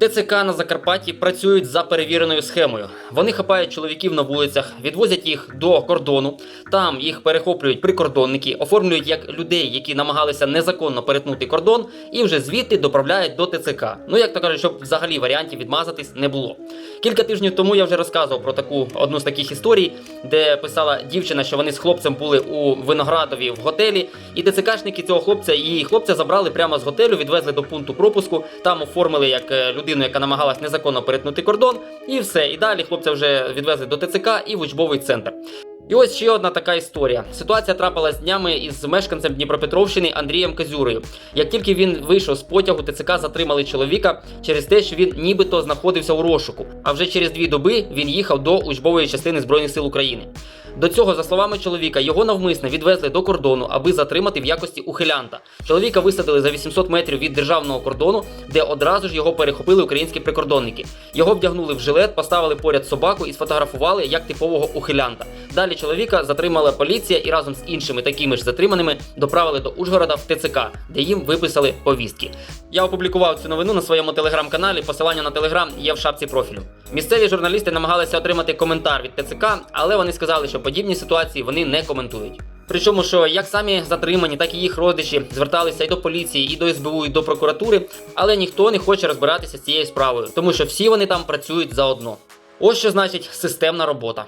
ТЦК на Закарпатті працюють за перевіреною схемою. Вони хапають чоловіків на вулицях, відвозять їх до кордону. Там їх перехоплюють прикордонники, оформлюють як людей, які намагалися незаконно перетнути кордон, і вже звідти доправляють до ТЦК. Ну як то кажуть, щоб взагалі варіантів відмазатись не було. Кілька тижнів тому я вже розказував про таку одну з таких історій, де писала дівчина, що вони з хлопцем були у Виноградові в готелі, і ТЦКшники цього хлопця і її хлопця забрали прямо з готелю, відвезли до пункту пропуску. Там оформили як е, людину, яка намагалась незаконно перетнути кордон, і все. І далі хлопця вже відвезли до ТЦК і в учбовий центр. І ось ще одна така історія. Ситуація трапилась днями із мешканцем Дніпропетровщини Андрієм Казюрою. Як тільки він вийшов з потягу, ТЦК затримали чоловіка через те, що він нібито знаходився у розшуку. А вже через дві доби він їхав до учбової частини Збройних сил України. До цього, за словами чоловіка, його навмисно відвезли до кордону, аби затримати в якості ухилянта. Чоловіка висадили за 800 метрів від державного кордону, де одразу ж його перехопили українські прикордонники. Його вдягнули в жилет, поставили поряд собаку і сфотографували як типового ухилянта. Далі чоловіка затримала поліція і разом з іншими такими ж затриманими доправили до Ужгорода в ТЦК, де їм виписали повістки. Я опублікував цю новину на своєму телеграм-каналі. Посилання на телеграм є в шапці профілю. Місцеві журналісти намагалися отримати коментар від ТЦК, але вони сказали, що подібні ситуації вони не коментують. Причому, що як самі затримані, так і їх родичі зверталися і до поліції, і до СБУ, і до прокуратури, але ніхто не хоче розбиратися з цією справою, тому що всі вони там працюють заодно. Ось що значить системна робота.